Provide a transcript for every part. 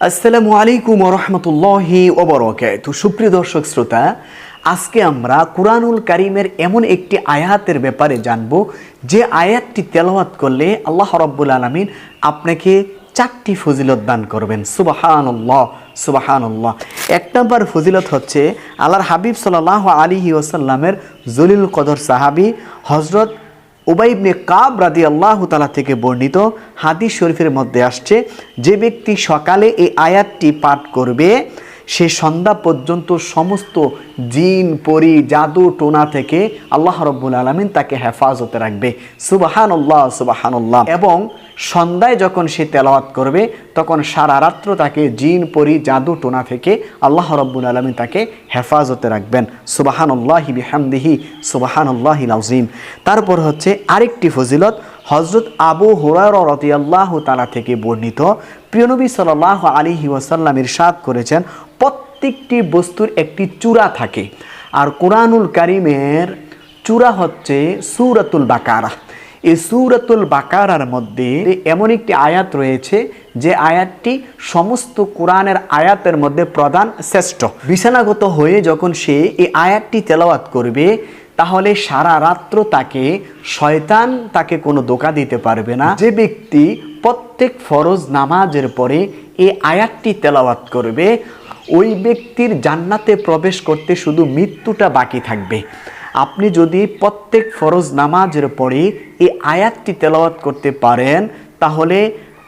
আসসালামু আলাইকুম রহমতুল্লাহি ওবরকাত সুপ্রিয় দর্শক, শ্রোতা, আজকে আমরা কুরআনুল কারিমের এমন একটি আয়াতের ব্যাপারে জানব। যে আয়াতটি তেলাওয়াত করলে আল্লাহ রব্বুল আলমিন আপনাকে চারটি ফজিলত দান করবেন। সুবাহানুল্লাহ সুবাহানুল্লাহ। এক নম্বর ফজিলত হচ্ছে, আল্লাহর হাবিব সাল্লাহ আলিহি ওসাল্লামের জলিল কদর সাহাবি হজরত উবাইবনে কাব রাদি আল্লাহ তালা থেকে বর্ণিত হাদিস শরীফের মধ্যে আসছে, যে ব্যক্তি সকালে এই আয়াতটি পাঠ করবে, সে সন্ধ্যা পর্যন্ত সমস্ত জিন, পরি, জাদু, টোনা থেকে আল্লাহ রব্বুল আলমিন তাকে হেফাজতে রাখবে। সুবাহান আল্লাহ সুবাহান আল্লাহ এবং সন্ধ্যায় যখন সে তেলাওয়াত করবে তখন সারা রাত্র তাকে জিন, পরি, জাদু, টোনা থেকে আল্লাহ রব্বুল আলমিন তাকে হেফাজতে রাখবেন। সুবাহান আল্লাহি বিহামদিহি সুবাহান আল্লাহি নাজিম তারপর হচ্ছে আরেকটি ফজিলত হজরত আবু হুরার রতিয়াল্লাহ তালা থেকে বর্ণিত। প্রিয়নবী সাল্লাহ আলী ওয়াসাল্লাম ইরশাদ করেছেন, প্রত্যেকটি বস্তুর একটি চূড়া থাকে। আর কোরআনুল কারিমের চূড়া হচ্ছে সুরাতুল বাকারা। এই সুরাতুল বাকারার মধ্যে এমন একটি আয়াত রয়েছে যে আয়াতটি সমস্ত কোরআনের আয়াতের মধ্যে প্রধান শ্রেষ্ঠ। বিছানাগত হয়ে যখন সে এই আয়াতটি তেলাওয়াত করবে, তাহলে সারা রাত্র তাকে শয়তান তাকে কোনো দোকা দিতে পারবে না। যে ব্যক্তি প্রত্যেক ফরজ নামাজের পরে এই আয়াতটি তেলাওয়াত করবে, ওই ব্যক্তির জান্নাতে প্রবেশ করতে শুধু মৃত্যুটা বাকি থাকবে। আপনি যদি প্রত্যেক ফরজ নামাজের পরে এই আয়াতটি তেলাওয়াত করতে পারেন তাহলে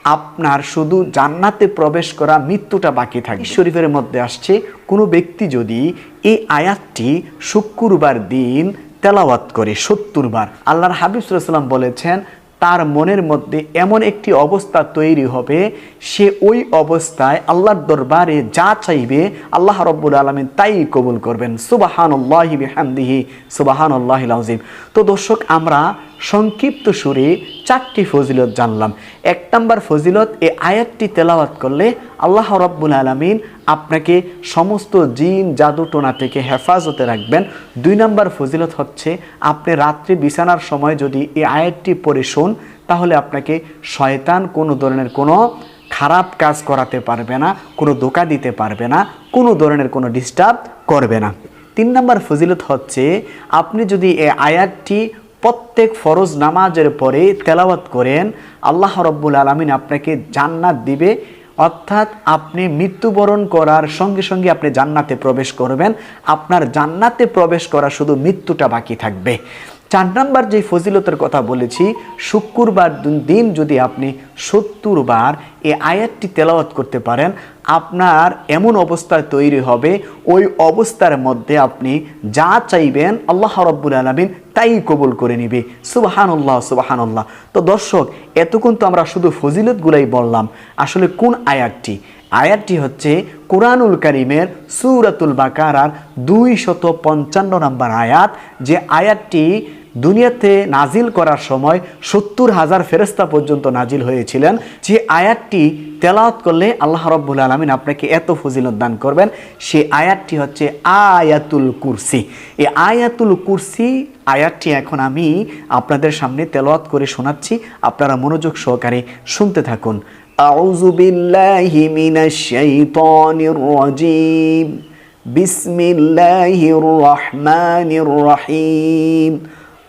আপনার শুধু জান্নাতে প্রবেশ করা মৃত্যুটা বাকি থাকে শরীফের মধ্যে আসছে কোনো ব্যক্তি যদি এই আয়াতটি শুক্রবার দিন তেলাওয়াত করে সত্তর বার আল্লাহর হাবিব সাল্লাম বলেছেন তার মনের মধ্যে এমন একটি অবস্থা তৈরি হবে, সে ওই অবস্থায় আল্লাহর দরবারে যা চাইবে আল্লাহ রব্বুল আলমিন তাই কবুল করবেন। সুবাহান আল্লাহি হামদিহি সুবাহান আল্লাহ আজিম তো দর্শক, আমরা সংক্ষিপ্ত সুরে চারটি ফজিলত জানলাম। এক নম্বর ফজিলত এ আয়াতটি তেলাওয়াত করলে আল্লাহ রব্বুল আলমিন আপনাকে সমস্ত জিন, জাদু, টোনা থেকে হেফাজতে রাখবেন। দুই নম্বর ফজিলত হচ্ছে, আপনি রাত্রি বিছানার সময় যদি এই আয়াতটি পড়ে শোন, তাহলে আপনাকে শয়তান কোনো ধরনের কোনো খারাপ কাজ করাতে পারবে না, কোনো ধোকা দিতে পারবে না, কোনো ধরনের কোনো ডিস্টার্ব করবে না। তিন নম্বর ফজিলত হচ্ছে, আপনি যদি এই আয়াতটি প্রত্যেক ফরজ নামাজের পরে তেলাওয়াত করেন, আল্লাহ রব্বুল আলমিন আপনাকে জান্নাত দিবে অর্থাৎ আপনি মৃত্যুবরণ করার সঙ্গে সঙ্গে আপনি জান্নাতে প্রবেশ করবেন। আপনার জান্নাতে প্রবেশ করা শুধু মৃত্যুটা বাকি থাকবে। চার নাম্বার যে ফজিলতের কথা বলেছি, শুক্রবার দিন যদি আপনি সত্তর বার এই আয়াতটি তেলাওয়াত করতে পারেন, আপনার এমন অবস্থা তৈরি হবে, ওই অবস্থার মধ্যে আপনি যা চাইবেন আল্লাহ রব্বুল আলমিন তাই কবুল করে নিবে। সুবাহানুল্লাহ সুবাহানুল্লাহ। তো দর্শক, এতক্ষণ তো আমরা শুধু ফজিলতগুলাই বললাম। আসলে কোন আয়াতটি? আয়াতটি হচ্ছে কোরআনুল করিমের সুরাতুল বাকারার দুই শত পঞ্চান্ন নম্বর আয়াত, যে আয়াতটি দুনিয়াতে নাজিল করার সময় সত্তর হাজার ফেরস্তা পর্যন্ত নাজিল হয়েছিলেন যে আয়াতটি তেলাওয়াত করলে আল্লাহ রব্বুল আলমিন আপনাকে এত ফজিলত দান করবেন সে আয়াতটি হচ্ছে আয়াতুল কুরসি এই আয়াতুল কুরসি আয়াতটি এখন আমি আপনাদের সামনে তেলাওয়াত করে শোনাচ্ছি আপনারা মনোযোগ সহকারে শুনতে থাকুন أعوذ بالله من الشيطان الرجيم بسم الله الرحمن الرحيم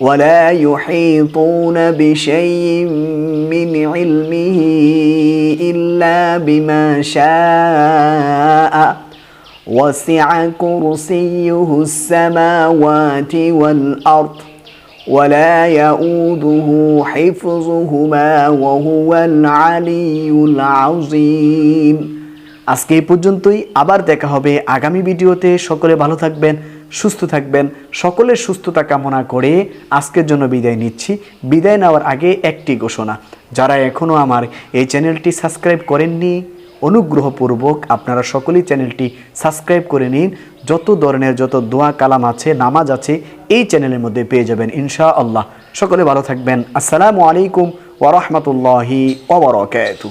ولا يحيطون بشيء من علمه إلا بما شاء وسع كرسيه السماوات والأرض ولا يؤوده حفظهما وهو العلي العظيم আজকে এই পর্যন্তই আবার দেখা হবে আগামী ভিডিওতে সকলে ভালো থাকবেন সুস্থ থাকবেন। সকলের সুস্থতা কামনা করে আজকের জন্য বিদায় নিচ্ছি। বিদায় নেওয়ার আগে একটি ঘোষণা। যারা এখনও আমার এই চ্যানেলটি সাবস্ক্রাইব করেননি, অনুগ্রহপূর্বক আপনারা সকলেই চ্যানেলটি সাবস্ক্রাইব করে নিন। যত ধরনের যত দোয়া কালাম আছে, নামাজ আছে, এই চ্যানেলের মধ্যে পেয়ে যাবেন ইনশা আল্লাহ সকলে ভালো থাকবেন। আসসালামু আলাইকুম ওরহমতুল্লাহি ওবরাকাতু